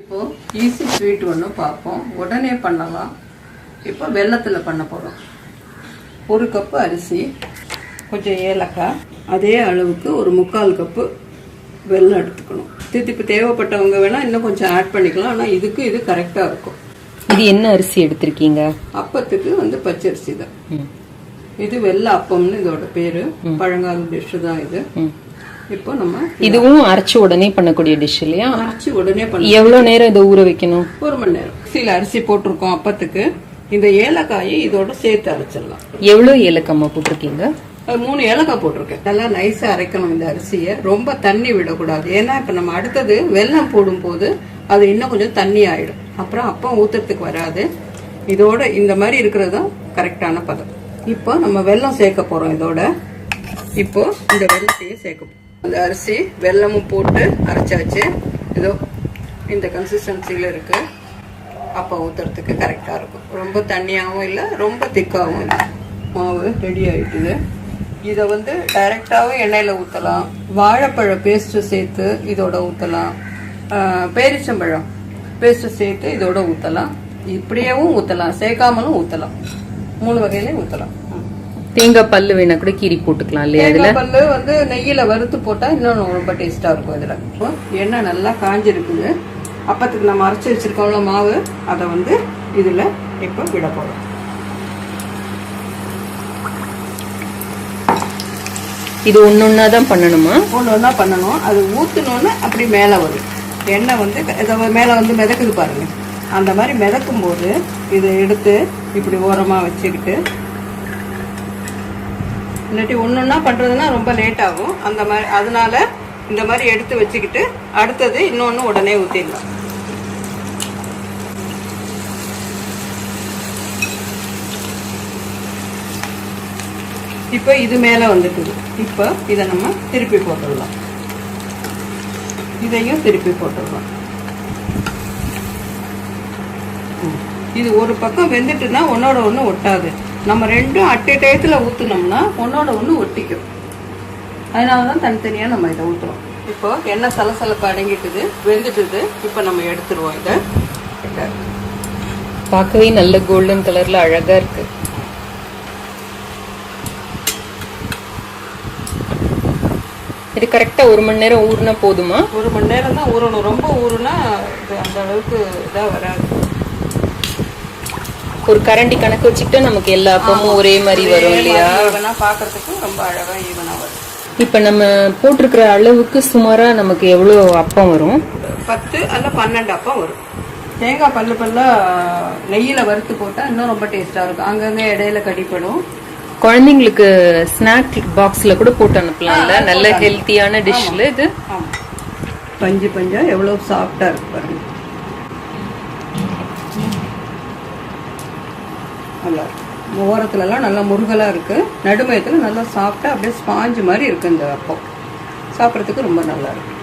இப்போ easy sweet ஒன்று பார்ப்போம். உடனே பண்ணலாம். இப்போ வெள்ளத்தில் பண்ண போகிறோம் ஒரு கப்பு அரிசி கொஞ்சம் ஏலக்காய். அதே அளவுக்கு ஒரு முக்கால் கப்பு வெல்லம் எடுத்துக்கணும். தித்திப்பு தேவைப்பட்டவங்க வேணால் இன்னும் கொஞ்சம் ஆட் பண்ணிக்கலாம். ஆனால் இதுக்கு இது கரெக்டாக இருக்கும். இது என்ன அரிசி எடுத்திருக்கீங்க? அப்பத்துக்கு வந்து பச்சரிசி தான். இது வெள்ளை அப்பம்னு இதோட பேரு. பழங்கால டிஷ் தான் இது. இப்போ நம்ம இதுவும் அரைச்சு உடனே பண்ணக்கூடிய டிஷ் இல்லையா? அரைச்சி உடனே பண்ண எவ்வளவு நேரம் இதை ஊற வைக்கணும்? ஒரு மணி நேரம். சில அரிசி போட்டிருக்கோம் அப்பத்துக்கு. இந்த ஏலக்காயை இதோட சேர்த்து அரைச்சிடலாம். எவ்வளவு ஏலக்காய் போட்டிருக்கீங்க? அது மூணு ஏலக்காய் போட்டிருக்கேன். நல்லா நைஸா அரைக்கணும் இந்த அரிசியை. ரொம்ப தண்ணி விடக்கூடாது. ஏன்னா இப்ப நம்ம அடுத்தது வெல்லம் போடும்போது அது இன்னும் கொஞ்சம் தண்ணி ஆயிடும். அப்புறம் அப்பம் ஊத்துறதுக்கு வராது. இதோட இந்த மாதிரி இருக்கிறது தான் கரெக்டான பதம். இப்போ நம்ம வெல்லம் சேர்க்க போறோம் இதோட. இப்போ இந்த வெல்லத்தையும் சேர்க்க போறோம். அந்த அரிசி வெல்லமும் போட்டு அரைச்சாச்சு. இதோ இந்த கன்சிஸ்டன்சியில் இருக்கு. அப்போ ஊற்றுறதுக்கு கரெக்டாக இருக்கும். ரொம்ப தண்ணியாகவும் இல்லை ரொம்ப திக்காகவும் இல்லை. மாவு ரெடி ஆகிட்டுது இதை வந்து டைரெக்டாகவும் எண்ணெயில் ஊற்றலாம் வாழைப்பழ பேஸ்ட்டு சேர்த்து இதோட ஊற்றலாம் பேரிச்சம்பழம் பேஸ்ட்டு சேர்த்து இதோட ஊற்றலாம் இப்படியேவும் ஊற்றலாம் சேர்க்காமலும் ஊற்றலாம் மூணு வகையிலையும் ஊற்றலாம் தேங்காய் பல்லு வேணா கூட கீரி போட்டுக்கலாம் இல்லையா இதுல? பல்லு வந்து நெய்யில வறுத்து போட்டா இன்னும் ரொம்ப டேஸ்டா இருக்கும் இதுல. எண்ணெய் நல்லா காஞ்சிருக்குது. அப்பத்துக்கு நம்ம அரைச்சி வச்சிருக்கோம்ல மாவு அதை வந்து இதுல இப்போ விட போறோம். இது ஒன்னொன்னா தான் பண்ணணுமா? ஒன்று ஒன்றா பண்ணணும். அது ஊற்றினோன்னு அப்படி மேலே வரும். எண்ணெய் வந்து இதை மேலே வந்து மிதக்குது பாருங்க. அந்த மாதிரி மிதக்கும் போது இதை எடுத்து இப்படி ஓரமாக வச்சுக்கிட்டு இல்லாட்டி ஒன்று ஒன்றா பண்ணுறதுனா ரொம்ப லேட் ஆகும். அந்த மாதிரி அதனால இந்த மாதிரி எடுத்து வச்சுக்கிட்டு அடுத்தது இன்னொன்று உடனே ஊற்றிடலாம் இப்போ இது மேலே வந்துட்டுது. இப்போ இதை நம்ம திருப்பி போட்டுடலாம். இதையும் திருப்பி போட்டுடலாம். இது ஒரு பக்கம் வெந்துட்டுனா ஒன்னோட ஒன்று ஒட்டாது. நம்ம ரெண்டும் அட்டை டயத்தில் ஊற்றுனோம்னா ஒன்னோட ஒன்று ஒட்டிக்கும். அதனால தான் தனித்தனியாக நம்ம இதை ஊற்றுறோம் இப்போ எண்ணெய் சலசலப்பு அடங்கிட்டுது வெந்துட்டுது. இப்போ நம்ம எடுத்துருவோம் இதை. பார்க்கவே நல்ல கோல்டன் கலரில் அழகாக இருக்கு. இது கரெக்டாக ஒரு மணி நேரம் ஊறுனா போதுமா? ஒரு மணி நேரம் தான் ஊறணும். ரொம்ப ஊறுனா இது அந்த அளவுக்கு இதாக வராது. ஒரு கரண்டி கணக்கு வச்சுக்கிட்டா நமக்கு எல்லா அப்பமும் ஒரே மாதிரி வரும் இல்லையா? பார்க்கறதுக்கு ரொம்ப அழகா ஈவனா வரும். இப்ப நம்ம போட்டிருக்கிற அளவுக்கு சுமாரா நமக்கு எவ்வளவு அப்பம் வரும்? பத்து அல்ல பன்னெண்டு அப்பம் வரும். தேங்காய் பல்லு பல்லா நெய்யில வறுத்து போட்டா இன்னும் ரொம்ப டேஸ்டா இருக்கும். அங்கங்க இடையில கடிப்படும். குழந்தைங்களுக்கு ஸ்நாக் பாக்ஸ்ல கூட போட்டு அனுப்பலாம்ல? நல்ல ஹெல்த்தியான டிஷ்ல இது. பஞ்சு பஞ்சா எவ்வளவு சாஃப்டா இருக்கு பாருங்க. நல்லா ஓரத்துலலாம் நல்லா முருகலாக இருக்குது நடுமயத்தில் நல்லா சாப்பிட்டா அப்படியே ஸ்பாஞ்சு மாதிரி இருக்குது இந்த அப்பம். சாப்பிட்றதுக்கு ரொம்ப நல்லாயிருக்கும்